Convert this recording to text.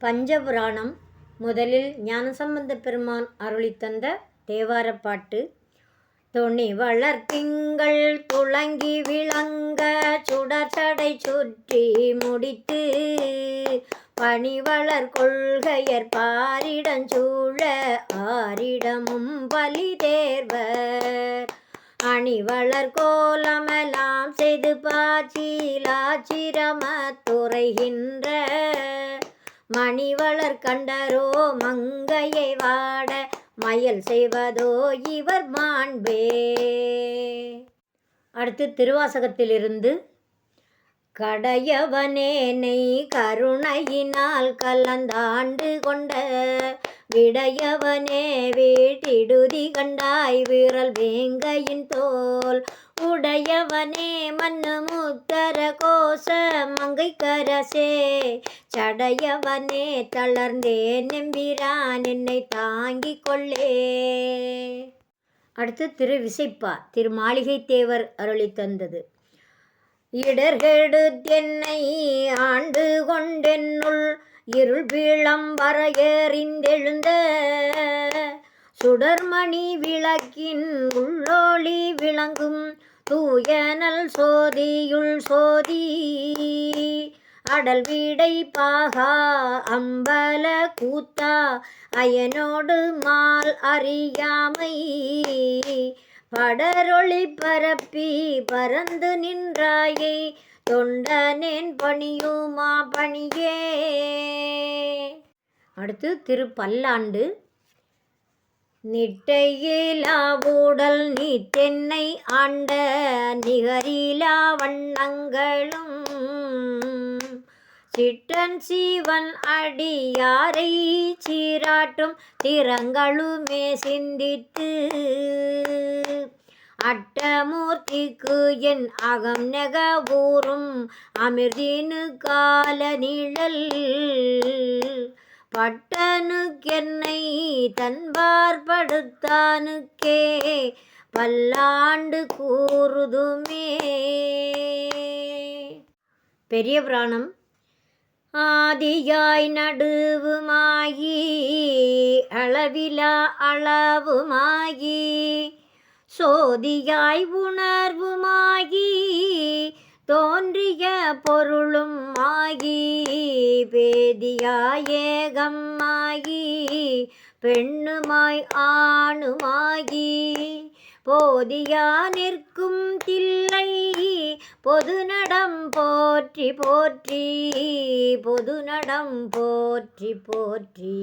பஞ்சபுராணம் முதலில் ஞானசம்பந்த பெருமான் அருளி தந்த தேவார பாட்டு. துணி வளர்த்திங்கள் துளங்கி விளங்க சுடர்சடை சுற்றி முடித்து பணிவளர் கொள்கையர் பாரிடஞ்சூழ ஆரிடமும் பலி தேர்வர். அணிவளர் கோலமெல்லாம் செய்து பாச்சிலாச்சிரம துறைகின்ற மணிவளர் கண்டரோ மங்கையை வாட மயல் செய்வதோ இவர் மாண்பே. அடுத்து திருவாசகத்திலிருந்து கடையவனேனை கருணையினால் கலந்தாண்டு கொண்ட விடையவனே வீட்டிடுதி கண்டாய் விரல் வேங்கையின் தோல். உடையவனே மண்ணு முத்தர கோச மங்கை கரசே சடையவனே தளர்ந்தேன் நம்பிரான் என்னை தாங்கிக் கொள்ளே. அடுத்து திரு விசைப்பா திரு மாளிகை தேவர் அருளி தந்தது. இடர்கெடுத்தென்னை ஆண்டு கொண்டென்னுள் இருள் பீளம் வர ஏறிந்தெழுந்த சுடர்மணி விளக்கின் உள்ளொளி விளங்கும் தூயனல் சோதியுள் சோதி. அடல் வீடை பாகா அம்பல கூத்தா அயனோடு மால் அறியாமை. படரொளி பரப்பி பறந்து நின்றாயை தொண்டனேன் பணியுமா பணியே. அடுத்து திருப்பல்லாண்டு. பல்லாண்டு நிட்டையிலாவுடல் நீ தென்னை ஆண்ட நிகரிலா வண்ணங்களும். சிட்டன் சீவன் அடியாரை சீராட்டும் திறங்களுமே சிந்தித்து. அட்டமூர்த்திக்கு என் அகம் நெக ஊறும் அமிர்தினு கால நிழல். பட்டனுக்கென்னை தன்பார்படுத்தானுக்கே பல்லாண்டு கூறுதுமே. பெரிய புராணம். ஆதியாய் நடுவுமாயி அளவிலா அளவுமாயி சோதியாய் உணர்வுமாகி தோன்றிய பொருளும் ஆகி பேதியாயேகம்மாகி பெண்ணுமாய் ஆணுமாகி. போதியா நிற்கும் தில்லை பொதுநடம் போற்றி போற்றி பொதுநடம் போற்றி போற்றி.